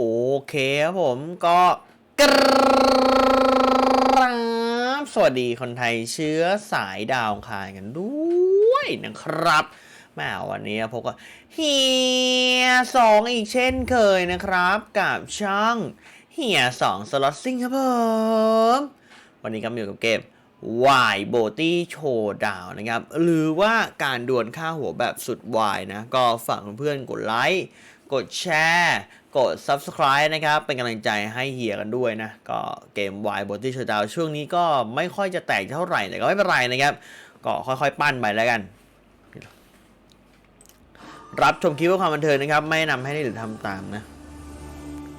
โอเคครับผมก็กราบสวัสดีคนไทยเชื้อสายดาวคายกันด้วยนะครับแม่วันนี้พบกับเฮียสองอีกเช่นเคยนะครับ กับช่องเฮียสองสล็อตซิงครับผมวันนี้ก็อยู่กับเกมวายโบตี้โชว์ดาวนะครับ หรือว่าการดวลค่าหัวแบบสุดวายนะ ก็ฝากเพื่อนๆกดไลค์ กดแชร์กด Subscribe นะครับ เป็นกำลังใจให้เฮียกันด้วยนะ ก็เกม Y b o t y Showdown ช่วงนี้ก็ไม่ค่อยจะแตกเท่าไหร่แต่ก็ไม่เป็นไรนะครับ ก็ค่อยๆ ปั้นไปแล้วกัน รับชมคลิปเพื่อความบันเทิงนะครับ ไม่นำให้ได้หรือทำตามนะ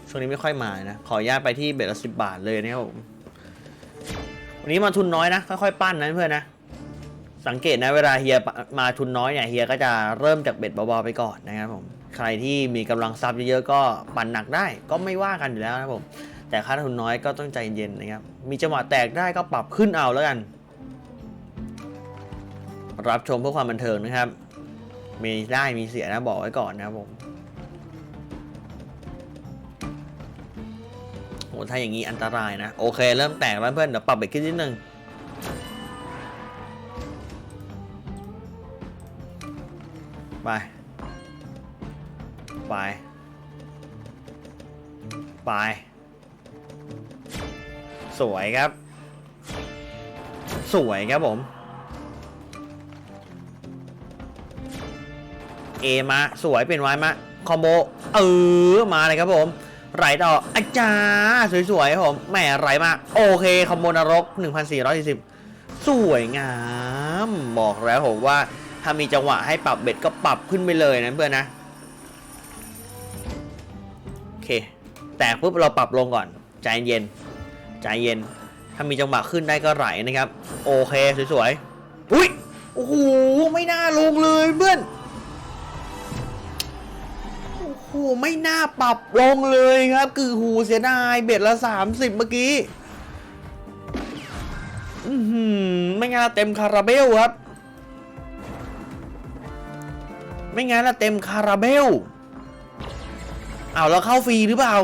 ช่วงนี้ไม่ค่อยมานะ ขออนุญาตไปที่เบ็ดละสิบบาทเลยนะครับผมวันนี้มาทุนน้อยนะ ค่อยๆ ปั้นนะเพื่อนนะสังเกตนะเวลาเฮียมาทุนน้อยเนี่ยเฮียก็จะเริ่มจากเบ็ดเบาๆไปก่อนนะครับผม ใครที่มีกำลังทรัพย์เยอะๆก็ปั่นหนักได้ก็ไม่ว่ากันอยู่แล้วนะผมแต่ค่าทุนน้อยก็ต้องใจเย็นนะครับ มีจังหวะแตกได้ก็ปรับขึ้นเอาแล้วกัน รับชมเพื่อความบันเทิงนะครับ มีได้มีเสียนะบอกไว้ก่อนนะครับผมโหถ้าอย่างนี้อันตรายนะ โอเค เริ่มแตกแล้วเพื่อนเดี๋ยวปรับเบรกขึ้นนิดนึง ไป สวยครับ สวยครับผม เอมาสวยเป็นไว้มาคอมโบเออมาเลยครับผม ไหลต่ออาจารย์สวยๆครับผมแหมไหลมาโอเคคอมโบนรก 1440 สวยงาม บอกแล้วผมว่าถ้ามีจังหวะให้ปรับเบ็ดก็ปรับขึ้นไปเลยนะเพื่อนนะ โอเค แต่ปุ๊บเราปรับลงก่อนใจเย็นใจเย็น ถ้ามีจังหวะขึ้นได้ก็ไหลนะครับ โอเคสวยๆอุ้ยโอ้โหไม่น่าลงเลยเพื่อนโอ้โหไม่น่าปรับลงเลยครับ คือหูเสียดายเบ็ดละ30เมื่อกี้อือหือไม่งั้นเต็มคาราเบลครับ ไม่งั้นเต็มคาราเบลเอาแล้วเข้าฟรีหรือเปล่า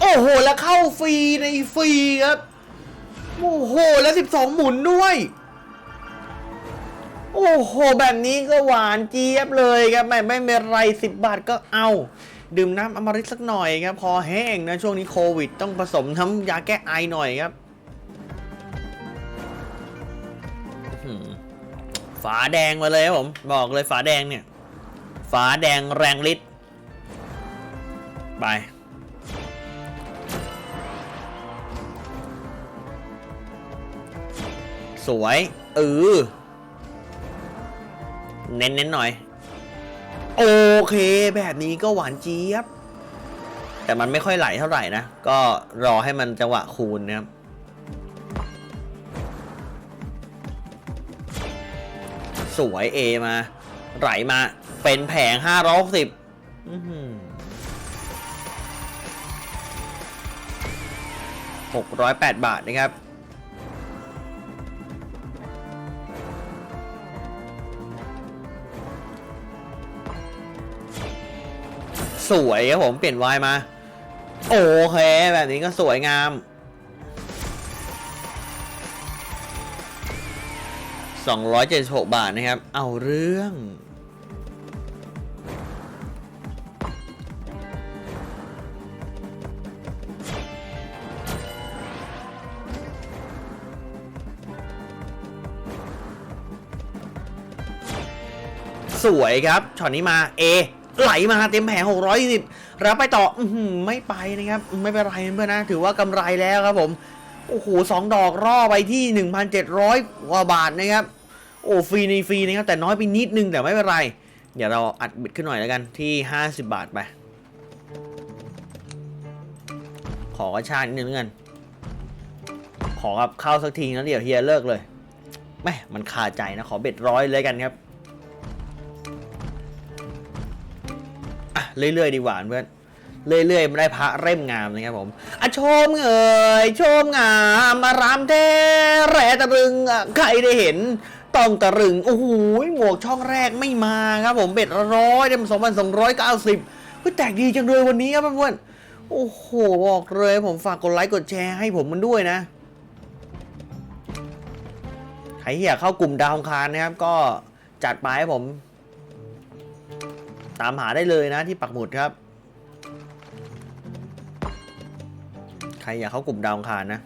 โอ้โห แล้วเข้าฟรีในฟรีครับ โอ้โห แล้ว 12 หมุนด้วย โอ้โห แบบนี้ก็หวานเจี๊ยบเลยครับไม่ไม่เป็นไร 10 บาทก็เอา ดื่มน้ำอมฤตสักหน่อยครับ พอแห้งนะ ช่วงนี้โควิด ต้องผสมน้ำยาแก้ไอหน่อยครับฝาแดงมาเลยครับผม บอกเลยฝาแดงเนี่ย ฝาแดงแรงฤทธิ์ไป สวยเออเน้นๆหน่อย โอเค แบบนี้ก็หวานเจี๊ยบ แต่มันไม่ค่อยไหลเท่าไหร่นะ ก็รอให้มันจังหวะคูณนะครับสวยเอมา ไหลมาเป็นแผง560อื้อหือ608บาทนะครับ สวยครับผมเปลี่ยนวายมา โอเคแบบนี้ก็สวยงาม276 บาทนะครับ เอาเรื่อง สวยครับช็อตนี้มา A ไหลมาเต็มแผง620แล้วไปต่ออไม่ไปนะครับ ไม่เป็นไรเพื่อนนะ ถือว่ากำไรแล้วครับผม โอ้โหสองดอกร่อไปที่ 1,700กว่าบาทนะครับ โอ้ฟรีในฟรีนะครับ แต่น้อยไปนิดนึงแต่ไม่เป็นไร เดี๋ยวเราอัดบิดขึ้นหน่อยแล้วกันที่ 50 บาทไป ขอกระชากนิดนึงแล้วกันขอครับเข้าสักทีแล้วเดี๋ยวเฮียเลิกเลยแม่มันคาใจนะ ขอเบ็ดร้อยเลยกันครับ อะเรื่อยๆดีกว่าเพื่อนเรื่อยๆไม่ได้พระเร่มงามนะครับผมอะชมเอ่ยชมงามอารามแท้แร่ตะรึงใครได้เห็น ต้องตะรึงโอ้โหหมวกช่องแรกไม่มาครับผมเบ็ดร้อยเต็มสองพันสองร้อยเก้าสิบเฮ้ยแตกดีจังเลยวันนี้ครับเพื่อนโอ้โหบอกเลยผมฝากกดไลค์กดแชร์ให้ผมมันด้วยนะใครอยากเข้ากลุ่มดาวคารนะครับ ก็จัดไปให้ผม ตามหาได้เลยนะที่ปักหมุดครับ ใครอยากเข้ากลุ่มดาวคารนะ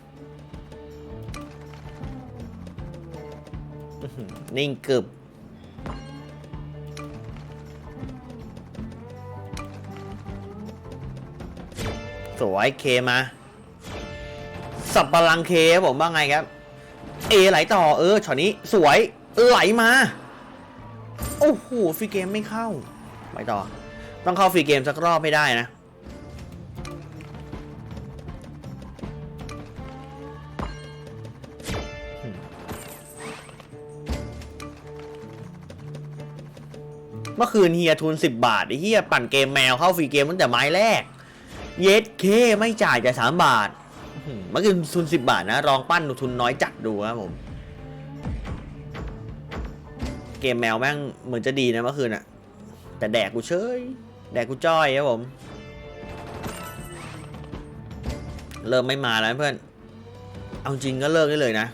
นิ่งกึบสวยเคมา สับปะรังเคผมว่าไงครับ เอไหลต่อเออช็อตนี้สวยไหลมา โอ้โหฟรีเกมไม่เข้า ไปต่อ ต้องเข้าฟรีเกมสักรอบไม่ได้นะ เมื่อคืนเฮียทุน 10 บาทไอ้เฮียปั่นเกมแมวเข้าฟรีเกมตั้งแต่ไม้แรก เยสเคไม่จ่ายแต่สามบาทเมื่อคืนทุน 10 บาทนะลองปั้นทุนน้อยจัดดูครับผม เกมแมวแม่งเหมือนจะดีนะเมื่อคืนอะ แต่แดกกูเฉย แดกกูจ้อยครับผม เริ่มไม่มาแล้วเพื่อน เอาจริงก็เลิกได้เลยนะ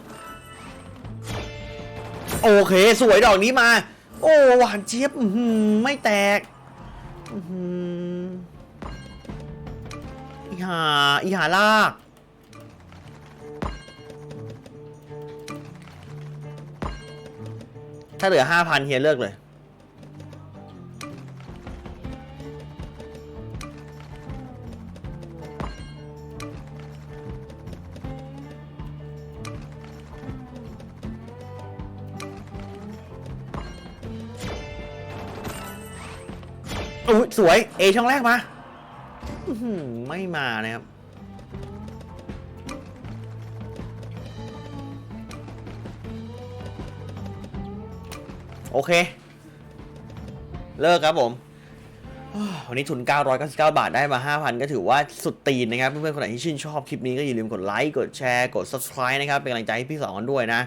โอเค สวยดอกนี้มา โอ้หวานเจี๊ยบไม่แตกอีหาอีหาลากถ้าเหลือห้าพันเฮียเลิกเลย อุ้ยสวย เอช่องแรกมาไม่มานะครับ โอเค เลิกครับผมวันนี้ทุน 999 บาทได้มา 5,000 ก็ถือว่าสุดตีนนะครับ เพื่อนๆ คนไหนที่ชื่นชอบคลิปนี้ก็อย่าลืมกดไลค์ กดแชร์ กด subscribe นะครับ เป็นกำลังใจให้พี่สองกันด้วยนะ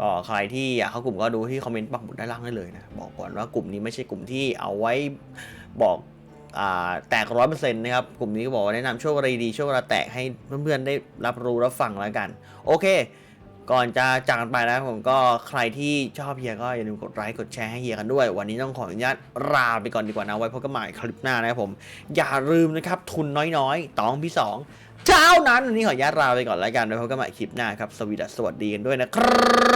ก็ใครที่อยากเข้ากลุ่มก็ดูที่คอมเมนต์ปักหมุดด้านล่างได้เลยนะ บอกก่อนว่ากลุ่มนี้ไม่ใช่กลุ่มที่เอาไว้ บอกอแตกร้อยเปอร์เซ็นต์นะครับ กลุ่มนี้ก็บอกว่าแนะนำช่วงเวลาดีช่วงเวลาแตกให้เพื่อนๆได้รับรู้รับฟังแล้วกัน โอเค ก่อนจะจากกันไปนะผมก็ใครที่ชอบเฮียก็อย่าลืมกดไลค์กดแชร์ให้เฮียกันด้วย วันนี้ต้องขออนุญาตลาไปก่อนดีกว่านะไว้พบกันใหม่คลิปหน้านะครับผม อย่าลืมนะครับทุนน้อยๆตองพี่สองเจ้านั้นวันนี้ขออนุญาตลาไปก่อนแล้วกันไว้พบกันใหม่คลิปหน้าครับสวีดัสสวัสดีกันด้วยนะครับ